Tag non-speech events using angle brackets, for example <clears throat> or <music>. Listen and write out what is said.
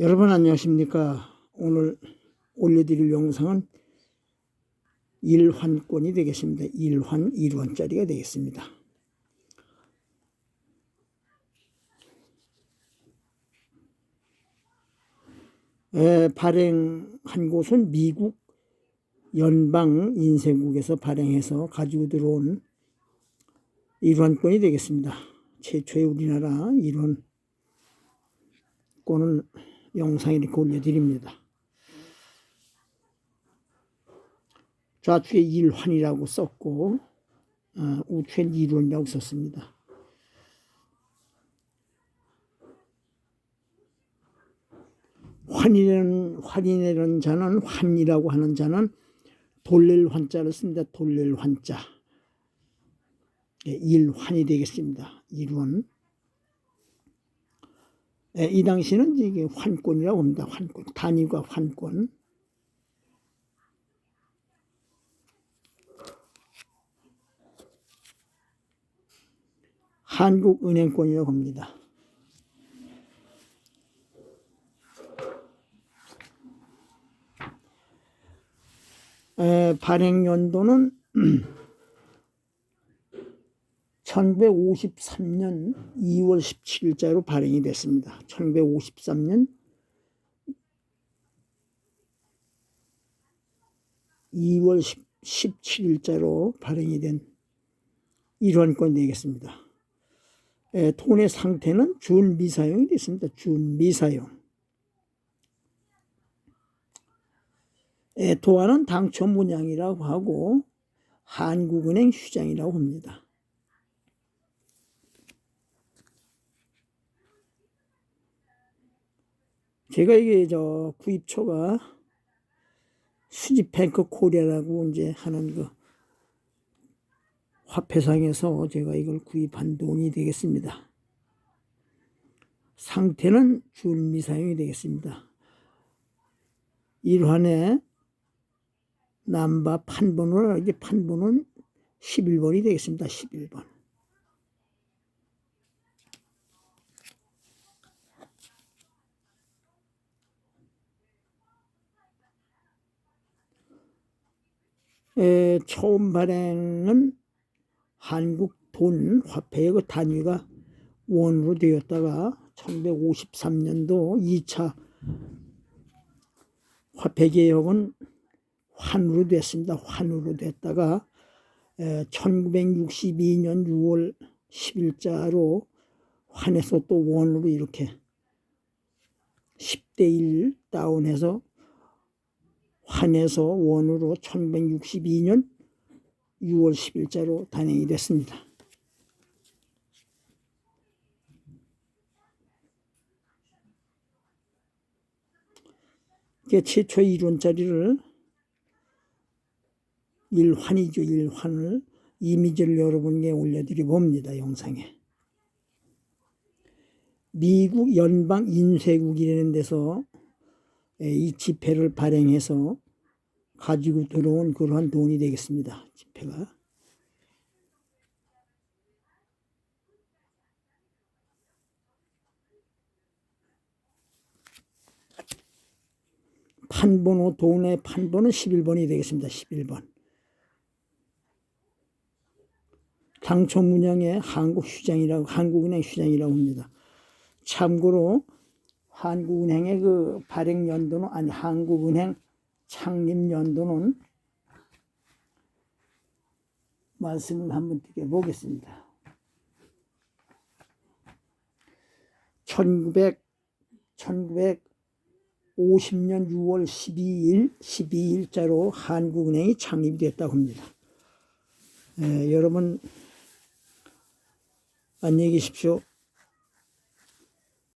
여러분 안녕하십니까? 오늘 올려드릴 영상은 일환권이 되겠습니다. 일환 1원짜리가 되겠습니다. 에, 발행한 곳은 미국 연방 인쇄국에서 발행해서 가지고 들어온 일환권이 되겠습니다. 최초의 우리나라 일환권을 영상에 이렇게 올려드립니다. 좌측에 일환이라고 썼고 어, 우측엔 일원이라고 썼습니다. 환이라는 환이라는 자는 환이라고 하는 자는 돌릴 환자를 씁니다. 돌릴 환자. 예, 일환이 되겠습니다. 일원. 예, 이 당시는 이게 환권이라고 합니다. 환권. 단위가 환권. 한국은행권이라고 합니다. 에, 발행 연도는 <clears throat> 1953년 2월 17일자로 발행이 됐습니다. 1953년 2월 17일자로 발행이 된 일원권 되겠습니다. 에, 돈의 상태는 준미사용이 됐습니다. 준미사용. 에, 도안은 당초 문양이라고 하고 한국은행 휴장이라고 합니다. 제가 이게 저 구입처가 수지뱅크 코리아라고 이제 하는 그 화폐상에서 제가 이걸 구입한 돈이 되겠습니다. 상태는 준미사용이 되겠습니다. 일환에 남바 판본으로 이제 판본은 11번이 되겠습니다. 11번. 에, 처음 발행은 한국 돈 화폐의 그 단위가 원으로 되었다가 1953년도 2차 화폐 개혁은 환으로 됐습니다. 환으로 됐다가 1962년 6월 10일자로 환에서 또 원으로 이렇게 10대 1 다운해서 환에서 원으로 1962년 6월 10일자로 단행이 됐습니다. 이게 최초 1원짜리를 일환이죠. 일환을 이미지를 여러분께 올려드려 봅니다. 영상에. 미국 연방 인쇄국이라는 데서 이 지폐를 발행해서 가지고 들어온 그러한 돈이 되겠습니다. 지폐가. 판번호 돈의 판번은 11번이 되겠습니다. 11번. 당초 문양에 한국 휴장이라고 한국은행 휴장이라고 합니다. 참고로 한국은행의 그 발행 연도는 아니 한국은행 창립 연도는 말씀을 한번 드려 보겠습니다. 1900 1950년 6월 12일 12일자로 한국은행이 창립됐다고 합니다. 에, 여러분 안녕히 계십시오.